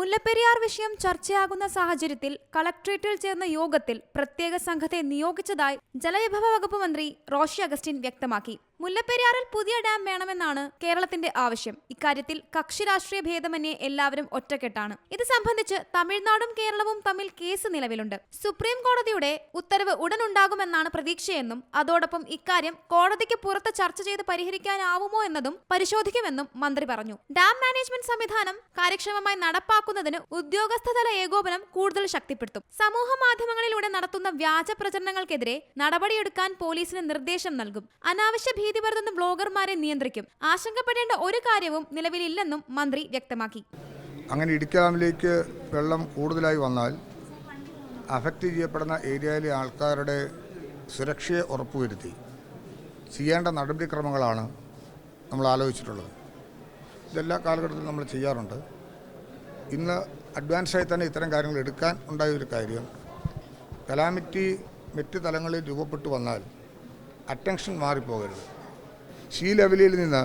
മുല്ലപ്പെരിയാർ വിഷയം ചർച്ചയാകുന്ന സാഹചര്യത്തിൽ കളക്ട്രേറ്റിൽ ചേർന്ന യോഗത്തിൽ പ്രത്യേക സംഘത്തെ നിയോഗിച്ചതായി ജലവിഭവ വകുപ്പ് മന്ത്രി റോഷി അഗസ്റ്റിൻ വ്യക്തമാക്കി. മുല്ലപ്പെരിയാറിൽ പുതിയ ഡാം വേണമെന്നാണ് കേരളത്തിന്റെ ആവശ്യം. ഇക്കാര്യത്തിൽ കക്ഷി രാഷ്ട്രീയ ഭേദമന്യേ എല്ലാവരും ഒറ്റക്കെട്ടാണ്. ഇത് സംബന്ധിച്ച് തമിഴ്നാടും കേരളവും തമ്മിൽ കേസ് നിലവിലുണ്ട്. സുപ്രീം കോടതിയുടെ ഉത്തരവ് ഉടൻ ഉണ്ടാകുമെന്നാണ് പ്രതീക്ഷയെന്നും അതോടൊപ്പം ഇക്കാര്യം കോടതിക്ക് പുറത്ത് ചർച്ച ചെയ്ത് പരിഹരിക്കാനാവുമോ എന്നതും പരിശോധിക്കുമെന്നും മന്ത്രി പറഞ്ഞു. ഡാം മാനേജ്മെന്റ് സംവിധാനം കാര്യക്ഷമമായി നടപ്പാക്കുന്നതിന് ഉദ്യോഗസ്ഥതല ഏകോപനം കൂടുതൽ ശക്തിപ്പെടുത്തും. സമൂഹ മാധ്യമങ്ങളിലൂടെ നടത്തുന്ന വ്യാജ പ്രചരണങ്ങൾക്കെതിരെ നടപടിയെടുക്കാൻ പോലീസിന് നിർദ്ദേശം നൽകും. അനാവശ്യ ഭീതി പരത്തുന്ന ബ്ലോഗർമാരെ നിയന്ത്രിക്കും. ആശങ്കപ്പെടേണ്ട ഒരു കാര്യവും നിലവിലില്ലെന്നും മന്ത്രി വ്യക്തമാക്കി. അങ്ങനെ ഇടുക്കി ഡാമിലേക്ക് വെള്ളം കൂടുതലായി വന്നാൽ അഫക്റ്റ് ചെയ്യപ്പെടുന്ന ഏരിയയിലെ ആൾക്കാരുടെ സുരക്ഷയെ ഉറപ്പുവരുത്തി ചെയ്യേണ്ട നടപടിക്രമങ്ങളാണ് നമ്മൾ ആലോചിച്ചിട്ടുള്ളത്. ഇതെല്ലാ കാലഘട്ടത്തിലും നമ്മൾ ചെയ്യാറുണ്ട്. ഇന്ന് അഡ്വാൻസായി തന്നെ ഇത്തരം കാര്യങ്ങൾ എടുക്കാൻ ഉണ്ടായ ഒരു കാര്യം കലാമിറ്റി മറ്റ് തലങ്ങളിൽ രൂപപ്പെട്ടു വന്നാൽ അറ്റൻഷൻ മാറിപ്പോകരുത്. സീ ലെവലിൽ നിന്ന്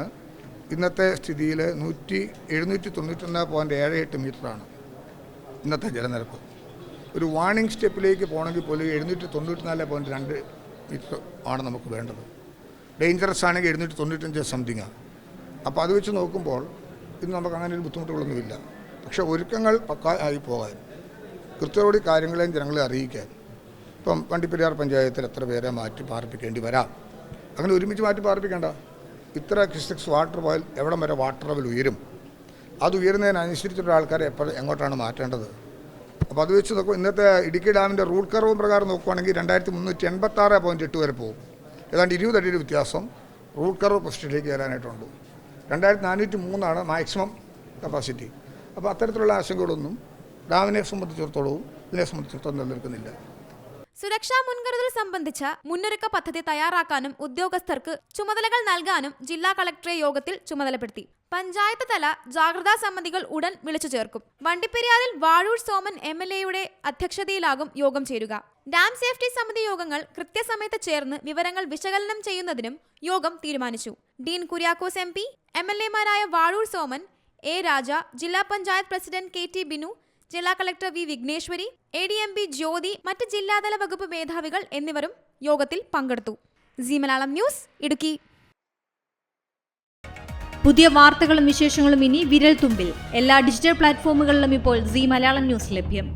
ഇന്നത്തെ സ്ഥിതിയിൽ നൂറ്റി എഴുന്നൂറ്റി തൊണ്ണൂറ്റൊന്ന് പോയിന്റ് ഏഴ് എട്ട് മീറ്ററാണ് ഇന്നത്തെ ജലനിരപ്പ്. ഒരു വാർണിംഗ് സ്റ്റെപ്പിലേക്ക് പോകണമെങ്കിൽ പോലും എഴുന്നൂറ്റി തൊണ്ണൂറ്റിനാല് പോയിന്റ് രണ്ട് മീറ്റർ ആണ് നമുക്ക് വേണ്ടത്. ഡേഞ്ചറസ് ആണെങ്കിൽ എഴുന്നൂറ്റി തൊണ്ണൂറ്റഞ്ച് സംതിങ്ങാണ് അപ്പോൾ അത് വെച്ച് നോക്കുമ്പോൾ ഇന്ന് നമുക്ക് അങ്ങനെ ഒരു ബുദ്ധിമുട്ടുകളൊന്നുമില്ല പക്ഷേ ഒരുക്കങ്ങൾ പക്ക ആയി പോകാൻ കൃത്യമായി കാര്യങ്ങളെയും ജനങ്ങളെ അറിയിക്കാൻ ഇപ്പം വണ്ടിപ്പെരിയാർ പഞ്ചായത്തിൽ എത്ര പേരെ മാറ്റി പാർപ്പിക്കേണ്ടി വരാം? അങ്ങനെ ഒരുമിച്ച് മാറ്റി പാർപ്പിക്കേണ്ട. ഇത്ര ക്രിസ്റ്റിക്സ് വാട്ടർ ഓയിൽ എവിടം വരെ വാട്ടർ ലെവൽ ഉയരും? അത് ഉയരുന്നതിനനുസരിച്ചുള്ള ആൾക്കാരെ എപ്പോൾ എങ്ങോട്ടാണ് മാറ്റേണ്ടത്? അപ്പോൾ അത് വെച്ച് നോക്കുമ്പോൾ ഇന്നത്തെ ഇടുക്കി ഡാമിന്റെ റൂൾ കർവ് പ്രകാരം നോക്കുവാണെങ്കിൽ രണ്ടായിരത്തി മുന്നൂറ്റി എൺപത്താറ് പോയിന്റ് എട്ട് വരെ പോകും. ഏതാണ്ട് ഇരുപത് അടിയുടെ വ്യത്യാസം റൂൾ കർവ് പൊസിഷനിലേക്ക് വരാനായിട്ടുണ്ട്. രണ്ടായിരത്തി നാനൂറ്റി മൂന്നാണ് മാക്സിമം കപ്പാസിറ്റി. അപ്പോൾ അത്തരത്തിലുള്ള ആശങ്കകളൊന്നും ഡാമിനെ സംബന്ധിച്ചിടത്തോളവും ഇതിനെ സംബന്ധിച്ചിടത്തോളം നിലനിൽക്കുന്നില്ല. സുരക്ഷാ മുൻകരുതൽ സംബന്ധിച്ച മുന്നൊരുക്ക പദ്ധതി തയ്യാറാക്കാനും ഉദ്യോഗസ്ഥർക്ക് ചുമതലകൾ നൽകാനും ജില്ലാ കളക്ടറെ യോഗത്തിൽ ചുമതലപ്പെടുത്തി. പഞ്ചായത്ത് തല ജാഗ്രതാ സമിതികൾ ഉടൻ വിളിച്ചു ചേർക്കും. വണ്ടിപ്പെരിയാറിൽ വാഴൂർ സോമൻ എം എൽ എയുടെ അധ്യക്ഷതയിലാകും യോഗം ചേരുക. ഡാം സേഫ്റ്റി സമിതി യോഗങ്ങൾ കൃത്യസമയത്ത് ചേർന്ന് വിവരങ്ങൾ വിശകലനം ചെയ്യുന്നതിനും യോഗം തീരുമാനിച്ചു. Dean Kuriakose M P M L എമാരായ Vazhoor Soman A Raja ജില്ലാ panchayat president K T Binu ജില്ലാ collector V Vigneshwari A D M P Jyothi മറ്റ് ജില്ലാതല വകുപ്പ് മേധാവികൾ എന്നിവരും യോഗത്തിൽ പങ്കെടുത്തു. മലയാളം ന്യൂസ് ഇടുക്കി. പുതിയ വാർത്തകളും വിശേഷങ്ങളും ഇനി വിരൽ തുമ്പിൽ എല്ലാ ഡിജിറ്റൽ പ്ലാറ്റ്ഫോമുകളിലും ഇപ്പോൾ മലയാളം ന്യൂസ് ലഭ്യം.